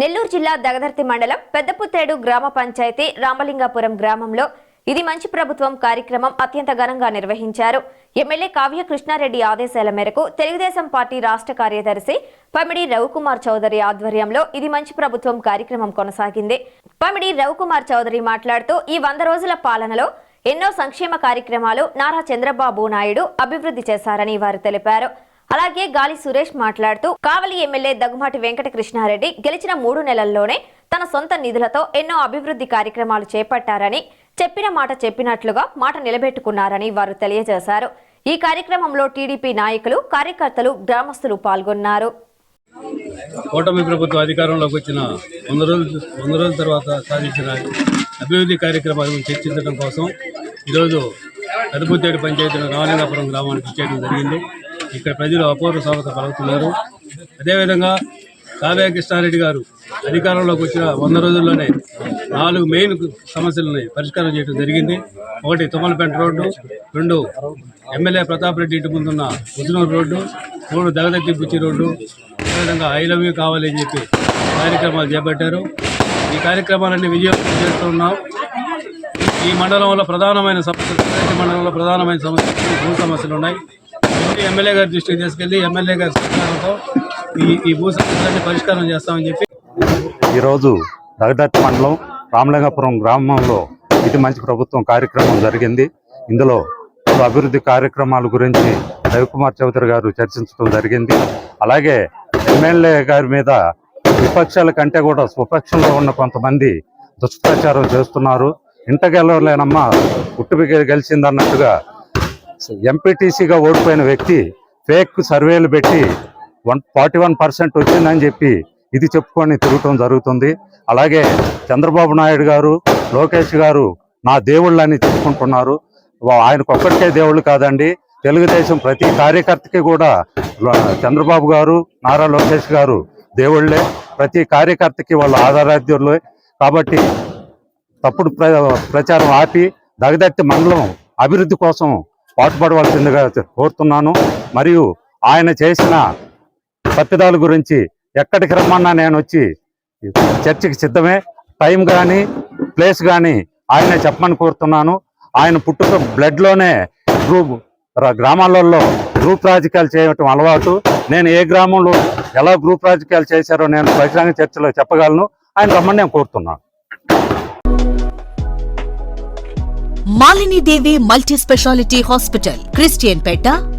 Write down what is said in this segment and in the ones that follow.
నెల్లూరు జిల్లా దగదర్తి మండలం పెద్దపుత్తేడు గ్రామ పంచాయతీ రామలింగాపురం గ్రామంలో ఇది మంచి ప్రభుత్వం కార్యక్రమం అత్యంత ఘనంగా నిర్వహించారు. ఎమ్మెల్యే కావ్య కృష్ణారెడ్డి ఆదేశాల మేరకు తెలుగుదేశం పార్టీ రాష్ట్ర కార్యదర్శి పమిడి రవికుమార్ చౌదరి ఆధ్వర్యంలో ఇది మంచి ప్రభుత్వం కార్యక్రమం కొనసాగింది. పమిడి రవికుమార్ చౌదరి మాట్లాడుతూ ఈ వంద రోజుల పాలనలో ఎన్నో సంక్షేమ కార్యక్రమాలు నారా చంద్రబాబు నాయుడు అభివృద్ధి చేశారని వారు తెలిపారు. అలాగే గాలి సురేష్ మాట్లాడుతూ కావలి ఎమ్మెల్యే దగ్గుమాటి వెంకట కృష్ణారెడ్డి గెలిచిన మూడు నెలల్లోనే తన సొంత నిధులతో ఎన్నో అభివృద్ధి కార్యక్రమాలు చేపట్టారని చెప్పిన మాట చెప్పినట్లుగా మాట నిలబెట్టుకున్నారని వారు తెలియజేశారు. ఈ కార్యక్రమంలో టీడీపీ నాయకులు కార్యకర్తలు గ్రామస్తులు పాల్గొన్నారు. కూటమి ప్రభుత్వం అధికారంలోకి వచ్చిన వంద రోజులు వంద రోజుల తర్వాత సాధించిన అభివృద్ధి కార్యక్రమాలను చర్చించడం కోసం ఈరోజు కదుపుత్తేడు పంచాయతీలో రామలింగాపురం గ్రామానికి చేయడం జరిగింది. ఇక్కడ ప్రజలు అపూర్వ స్వాగత పలుకుతున్నారు. అదేవిధంగా కావ్య కృష్ణారెడ్డి గారు అధికారంలోకి వచ్చిన వంద రోజుల్లోనే నాలుగు మెయిన్ సమస్యలని పరిష్కారం చేయడం జరిగింది. ఒకటి తుమ్మలపేట రోడ్డు రెండు ఎమ్మెల్యే ప్రతాప్ రెడ్డి ఇంటి ముందున్న ముద్నూరు రోడ్డు మూడు దగదగ్గి బుచ్చి రోడ్డు. అదేవిధంగా ఐ లవ్ యూ కావాలి అని చెప్పి కార్యక్రమాలు చేపట్టారు. ఈ కార్యక్రమాలన్నీ విజయవంతం చేస్తున్నాం ఈ మండలంలో ప్రధానమైన సమస్యలు మండలంలో ప్రధానమైన సమస్యలు భూ సమస్యలు ఉన్నాయి. ఎమ్మెల్యే గారి దృష్టికి తీసుకెళ్ళి ఎమ్మెల్యే గారి సహకారంతో ఈ ఈ భూ సమస్యలన్నీ పరిష్కారం చేస్తామని చెప్పి ఈరోజు దగదత్తి మండలం రామలింగాపురం గ్రామంలో ఇది మంచి ప్రభుత్వం కార్యక్రమం జరిగింది. ఇందులో అభివృద్ధి కార్యక్రమాల గురించి రవికుమార్ చౌదరి గారు చర్చించడం జరిగింది. అలాగే ఎమ్మెల్యే గారి మీద విపక్షాల కంటే కూడా స్వపక్షంలో ఉన్న కొంతమంది దుష్ప్రచారం చేస్తున్నారు. ఇంట గెలవలేనమ్మా గెలిచిందన్నట్టుగా ఎంపీటీసీగా ఓడిపోయిన వ్యక్తి ఫేక్ సర్వేలు పెట్టి వన్ ఫార్టీ వన్ పర్సెంట్ వచ్చిందని చెప్పి ఇది చెప్పుకొని తిరగటం జరుగుతుంది. అలాగే చంద్రబాబు నాయుడు గారు లోకేష్ గారు నా దేవుళ్ళని చెప్పుకుంటున్నారు. ఆయనకు ఒక్కడికే దేవుళ్ళు కాదండి. తెలుగుదేశం ప్రతి కార్యకర్తకి కూడా చంద్రబాబు గారు నారా లోకేష్ గారు దేవుళ్ళే. ప్రతి కార్యకర్తకి వాళ్ళ ఆధారాధ్యులే. కాబట్టి తప్పుడు ప్ర ప్రచారం ఆపి దగదత్తి మండలం అభివృద్ధి కోసం పాటుపడవలసిందిగా కోరుతున్నాను. మరియు ఆయన చేసిన తప్పిదాల గురించి ఎక్కడికి రమ్మన్నా నేను వచ్చి చర్చకి సిద్ధమే. టైం కానీ ప్లేస్ కానీ ఆయన చెప్పమని కోరుతున్నాను. ఆయన పుట్టుక బ్లడ్లోనే గ్రూప్ గ్రామాలలో గ్రూప్ రాజకీయాలు చేయటం అలవాటు. నేను ఏ గ్రామంలో ఎలా గ్రూప్ రాజకీయాలు చేశారో నేను బహిరంగ చర్చలో చెప్పగలను. ఆయన రమ్మని నేను కోరుతున్నాను. Malinidevi multi speciality hospital Christian Peta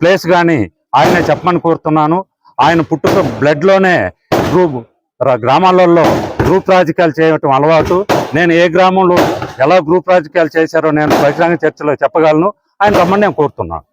Place కానీ ఆయనే చెప్పమని కోరుతున్నాను. ఆయన పుట్టుక బ్లడ్లోనే గ్రూప్ గ్రామాలలో గ్రూప్ రాజకీయాలు చేయటం అలవాటు. నేను ఏ గ్రామంలో ఎలా గ్రూప్ రాజకీయాలు చేశారో నేను బహిరంగ చర్చలో చెప్పగలను. ఆయన రమ్మని నేను కోరుతున్నాను.